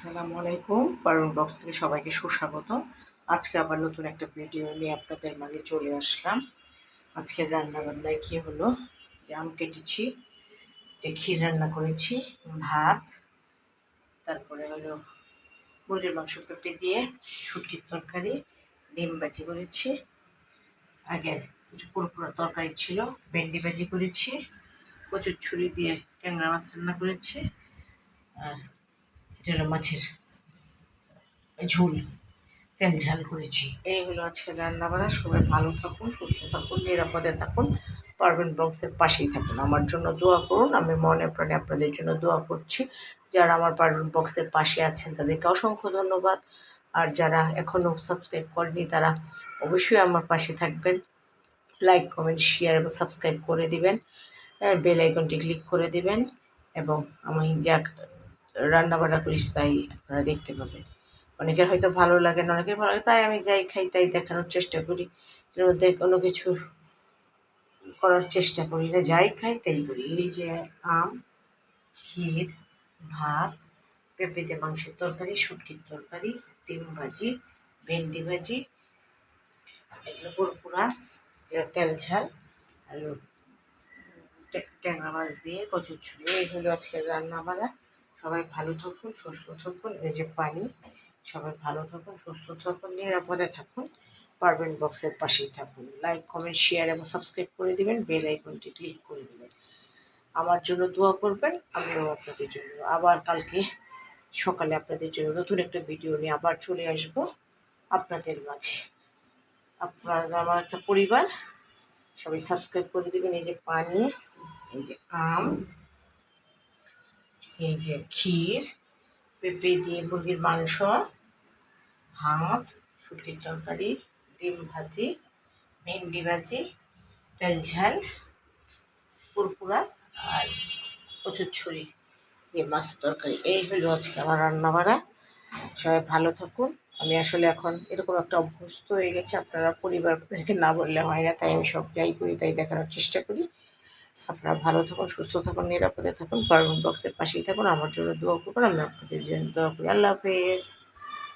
আসসালামু আলাইকুম। পারুন বক্স থেকে সবাইকে সুস্বাগত আজকে আবার নতুন একটা ভিডিও নিয়ে আপনাদের মাঝে চলে আসলাম। আজকের রান্না বান্নায় কী হলো? যে আম কেটেছি, যে ক্ষীর রান্না করেছি, ভাত, তারপরে হলো মুরগির মাংস পেঁপে দিয়ে শুটকির তরকারি, ডিম ভাজি করেছি। আগের পুরোপুরো তরকারি ছিল, ভেন্ডি ভাজি করেছি কচুর ছুরি দিয়ে ট্যাংরা মাছ রান্না করেছি, আর এটা মাছের ঝোল। তেল ঝাল করেছি। এই হলো আজকে রান্না বাড়া সবাই ভালো থাকুন, সুস্থ থাকুন, নিরাপদে থাকুন। পারবেন বক্সের পাশেই থাকুন। আমার জন্য দোয়া করুন। আমি মনে প্রাণে আপনাদের জন্য দোয়া করছি। যারা আমার পারবেন বক্সের পাশে আছেন, তাদেরকে অসংখ্য ধন্যবাদ। আর যারা এখনও সাবস্ক্রাইব করেনি তারা অবশ্যই আমার পাশে থাকবেন। লাইক, কমেন্ট, শেয়ার এবং সাবস্ক্রাইব করে দিবেন। বেল আইকনটি ক্লিক করে দিবেন। এবং আমি যা রান্না বান্না করিস, তাই আপনারা দেখতে পাবেন। অনেকের হয়তো ভালো লাগে না, অনেকের ভালো লাগে, তাই আমি যাই খাই, তাই দেখানোর চেষ্টা করি। এর মধ্যে কোনো কিছু করার চেষ্টা করি না, যাই খাই তাই করি। এই যে আম, ক্ষীর, ভাত, পেঁপেতে মাংসের তরকারি, শুটকির তরকারি, ডিম ভাজি, ভেন্ডি ভাজি, এগুলো পুরোপুরা তেল ঝাল আর ট্যাংরা মাছ দিয়ে, কচুর ছুরি এই হলো আজকের রান্না বাড়া সবাই ভালো থাকুন, সুস্থ থাকুন। এই যে পানি, সবাই ভালো থাকুন, সুস্থ থাকুন, নিরাপদে থাকুন, পারবেন বক্সের পাশেই থাকুন। লাইক কমেন্ট শেয়ার এবং সাবস্ক্রাইব করে দিবেন বেল আইকনটি ক্লিক করে দেবেন। আমার জন্য দোয়া করবেন, আমিও আপনাদের জন্য। আবার কালকে সকালে আপনাদের জন্য নতুন একটা ভিডিও নিয়ে আবার চলে আসব আপনাদের মাঝে। আপনারা, আমার একটা পরিবার, সবাই সাবস্ক্রাইব করে দেবেন। এই যে পানি, এই যে আম এই যে ক্ষীর, পেঁপে দিয়ে মুরগির মাংস, ভাত, শুটকির তরকারি, ডিম ভাজি, ভেন্ডি ভাজি, তেল ঝাল, পুরপুরা আর প্রচুর ছুরি দিয়ে মাছ তরকারি। এই হলো আজকে আমার রান্না বাড়া সবাই ভালো থাকুন। আমি আসলে এখন এরকম একটা অভ্যস্ত হয়ে গেছে, আপনারা পরিবারদেরকে না বললে হয় না, তাই আমি সব যাই করি, তাই দেখানোর চেষ্টা করি। আপনারা ভালো থাকুন, সুস্থ থাকুন, নিরাপদে থাকুন, কমেন্ট বক্সের পাশেই থাকুন। আমার জন্য দোয়া করুন আমি আপনাদের জন্য দোয়া করি। আল্লাহ হাফেজ।